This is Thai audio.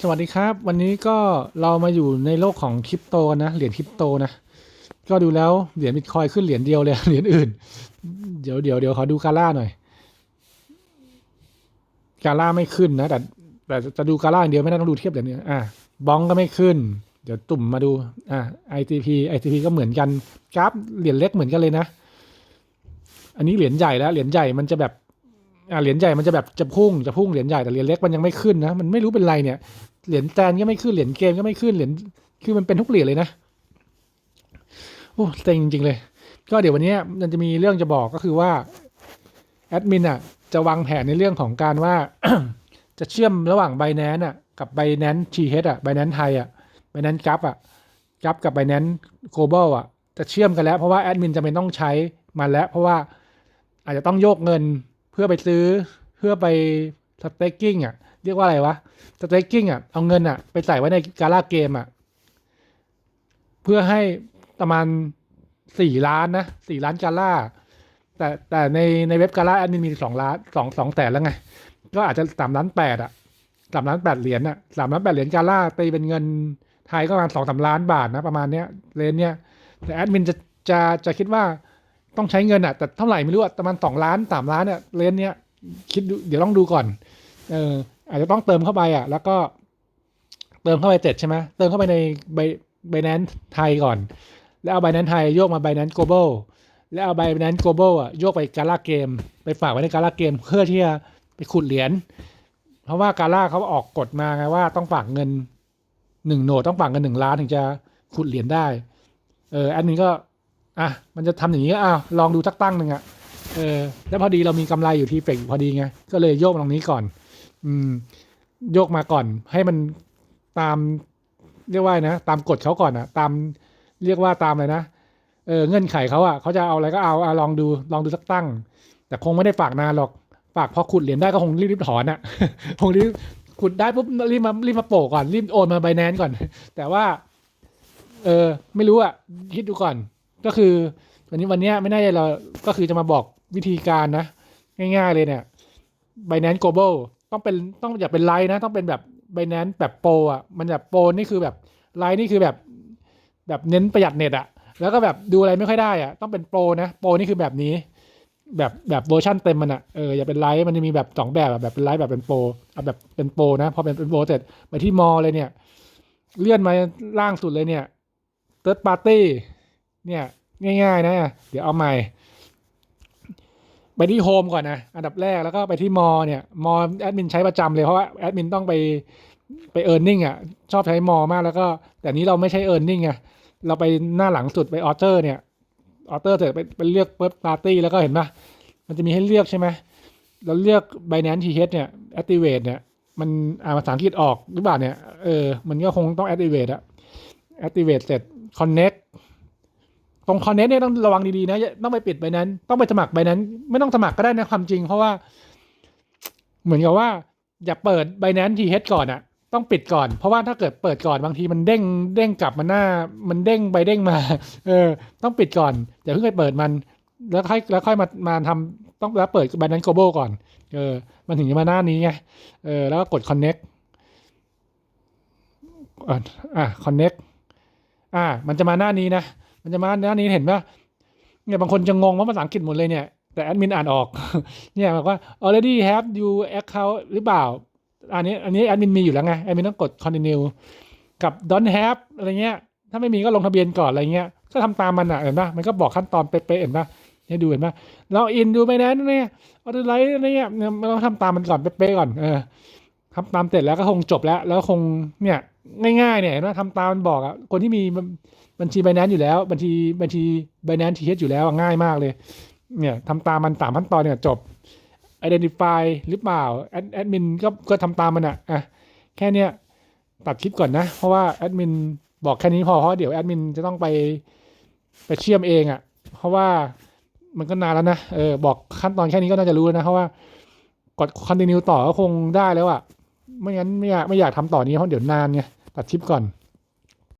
สวัสดีครับ วันนี้ก็เรามาอยู่ในโลกของคริปโตนะเหรียญคริปโตนะ ก็ดูแล้วเหรียญบิตคอยขึ้นเหรียญเดียวเลยเหรียญอื่น เดี๋ยวเดี๋ยวเดี๋ยวขอดูกาล่าหน่อย กาล่าไม่ขึ้นนะ แต่แต่จะดูกาล่าเดียวไม่ได้ต้องดูเทียบเหรียญนี้อะบองก็ไม่ขึ้น เดี๋ยวตุ่มมาดูอะ ITP ITP ก็เหมือนกันกราฟเหรียญเล็กเหมือนกันเลยนะ อันนี้เหรียญใหญ่แล้วเหรียญใหญ่มันจะแบบ อ่าเหรียญใหญ่มันจะแบบจะพุ่งจะพุ่งเหรียญใหญ่แต่เหรียญเล็กมันยังไม่ขึ้นนะมันไม่รู้เป็นไรเนี่ยเหรียญแตนก็ไม่ขึ้นเหรียญเกมก็ไม่ขึ้นเหรียญคือมันเป็นทุกเหรียญเลยนะโอ้เต็งจริงๆเลย ก็เดี๋ยววันนี้มันจะมีเรื่องจะบอกก็คือว่าแอดมินอะจะวางแผนในเรื่องของการว่า จะเชื่อมระหว่าง b บ n a n c e อะกับ b บ n a n c e t h อะ b บ n a n c e ไทยอะ b บ n a n c e กับอะกับกับ b บ n a n c e global อะจะเชื่อมกันแล้วเพราะว่าแอดมินจะเป็นต้องใช้มันแล้ว เพราะว่าอาจจะต้องโยกเงิน เพื่อไปซื้อเพื่อไปสเต็กกิ้งอะเรียกว่าอะไรวะสเต็กกิ้งอะเอาเงินอะไปใส่ไว้ในกาล่าเกมอะเพื่อให้ประมาณสี่ล้านนะสี่ล้านกาล่าแต่แต่ในในเว็บกาล่าแอดมินมีสองล้านสองสองแสนแล้วไง ก็อาจจะสามล้านแปดอะสามล้านแปดเหรียญอะสามล้านแปดเหรียญกาล่าตีเป็นเงินไทยก็ประมาณสองสามล้านบาทนะประมาณเนี้ยเลนเนี้ยแต่แอดมินจะจะจะคิดว่า ต้องใช้เงินอะแต่เท่าไหร่ไม่รู้อะประมาณสองล้านสามล้านเนี่ยเลนเนี้ยคิดดูเดี๋ยวต้องดูก่อน เออ อาจจะต้องเติมเข้าไปอะ แล้วก็ เติมเข้าไปเสร็จใช่ไหมเติมเข้าไปในใบใบแนั้นไทยก่อน แล้วเอาใบแนั้นไทยโยกมาใบแนั้น global แล้วเอาใบแนั้น global อะโยกไปกาล่าเกม ไปฝากไว้ในกาล่าเกมเพื่อที่จะไปขุดเหรียญเพราะว่ากาล่าเขาออกกฎมาไงว่าต้องฝากเงินหนึ่งโหนดต้องฝากเงินหนึ่งล้านถึงจะขุดเหรียญได้ เออ อันนี้ก็ อะมันจะทำอย่างนี้อ้าวลองดูสักตั้งหนึ่งอะเออแล้วพอดีเรามีกำไรอยู่ที่เฟกพอดีไงก็เลยโยกตรงนี้ก่อน อืม โยกมาก่อน ให้มันตามเรียกว่านะตามกฎเขาก่อนอะตามเรียกว่าตามเลยนะเออเงื่อนไขเขาอะเขาจะเอาอะไรก็เอาอะลองดูลองดูสักตั้ง แต่คงไม่ได้ฝากนานหรอกฝากพอขุดเหรียญได้ก็คงรีบถอนอะคงรีบขุดได้ปุ๊บรีบมารีบมาโปะก่อนรีบโอนมาไบแนนก่อน แต่ว่า เออ ไม่รู้อะคิดดูก่อน ก็คือวันนี้วันนี้ไม่น่าจะเราก็คือจะมาบอกวิธีการนะ ง่ายๆเลยเนี่ย Binance Global ต้องเป็นต้องอย่าเป็นไลน์นะ ต้องเป็นแบบ Binance แบบโปรอะมันแบบโปรนี่คือแบบไลน์นี่คือแบบแบบเน้นประหยัดเน็ตอะแล้วก็แบบดูอะไรไม่ค่อยได้อะต้องเป็นโปรนะโปรนี่คือแบบนี้แบบแบบเวอร์ชันเต็มมันอะเอออย่าเป็นไลน์มันจะมีแบบสองแบบแบบเป็นไลน์แบบเป็นโปรเอาแบบเป็นโปรนะพอเป็นเป็นโปรเสร็จไปที่มอเลยเนี่ย เลื่อนมาล่างสุดเลยเนี่ย third party เนี่ยง่าย ๆ นะ เดี๋ยวเอาใหม่ ไปที่โฮมก่อนนะ อันดับแรกแล้วก็ไปที่มอเนี่ยมอแอดมินใช้ประจำเลยเพราะว่าแอดมินต้องไปไปเอ r n ร์เน็งอะชอบใช้มอมากแล้วก็แต่นี้เราไม่ใช่เอ r n ร์เน็งอะเราไปหน้าหลังสุดไปออเตอร์เนี่ยออเตอร์เสร็จไปไปเลือกเปิดปาร์ตี้แล้วก็เห็นปะมันจะมีให้เลือกใช่ไหมเราเลือก Binance TH เนี่ย activate เนี่ยมันอ่านภาษาอังกฤษออกหรือเปล่าเนี่ยเออมันก็คงต้อง activate อะ activate เสร็จ connect ตรง connect เนี่ยต้องระวังดีๆนะต้องไปปิดใบนั้น ต้องไปสมัครใบนั้น ไม่ต้องสมัครก็ได้นะความจริง เพราะว่า เหมือนกับว่า อย่าเปิดใบนั้นทีเฮดก่อนอะต้องปิดก่อน เพราะว่าถ้าเกิดเปิดก่อนบางทีมันเด้งเด้งกลับมาหน้า มันเด้งไปเด้งมา เออ ต้องปิดก่อนอย่าเพิ่งไปเปิดมัน แล้วค่อยแล้วค่อยมามาทำต้องแล้วเปิดใบนั้น global ก่อน เออ มันถึงจะมาหน้านี้ไงเออแล้วก็กด connect อะอะ connect อ่า มันจะมาหน้านี้นะ มันจะมาหน้านี้เห็นปะเนี่ยบางคนจะงงว่าภาษาอังกฤษหมดเลยเนี่ยแต่แอดมินอ่านออก เนี่ยบอกว่า already have you account หรือเปล่า อันนี้อันนี้แอดมินมีอยู่แล้วไงแอดมินต้องกด continue กับ don't have อะไรเงี้ย ถ้าไม่มีก็ลงทะเบียนก่อนอะไรเงี้ย ก็ทำตามมันอะเห็นปะมันก็บอกขั้นตอนเป๊ะๆเห็นปะให้ดูเห็นปะเราอินดูไปนั้นเนี่ยออเดอร์ไลท์อะไรเงี้ยมันก็ทำตามมันก่อนเป๊ะๆก่อนเออทำตามเสร็จแล้วก็คงจบแล้ว แล้วคงเนี่ยง่ายๆเนี่ยเห็นปะทำตามมันบอกอะคนที่มี บัญชี Binance อยู่แล้ว บัญชีบัญชี Binance TH อยู่แล้วง่ายมากเลย เนี่ยทำตามมันสามขั้นตอนเนี่ยจบ identify หรือเปล่าแอดแอดมินก็ก็ทำตามมันอะอะแค่เนี้ยตัดคลิปก่อนนะ เพราะว่าแอดมินบอกแค่นี้พอเพราะเดี๋ยวแอดมินจะต้องไปไปเชื่อมเองอะ เพราะว่ามันก็นานแล้วนะเออบอกขั้นตอนแค่นี้ก็น่าจะรู้แล้วนะ เพราะว่ากด continue ต่อก็คงได้แล้วอะ ไม่งั้นไม่อยากไม่อยากทำต่อนี้เพราะเดี๋ยวนานไงตัดคลิปก่อน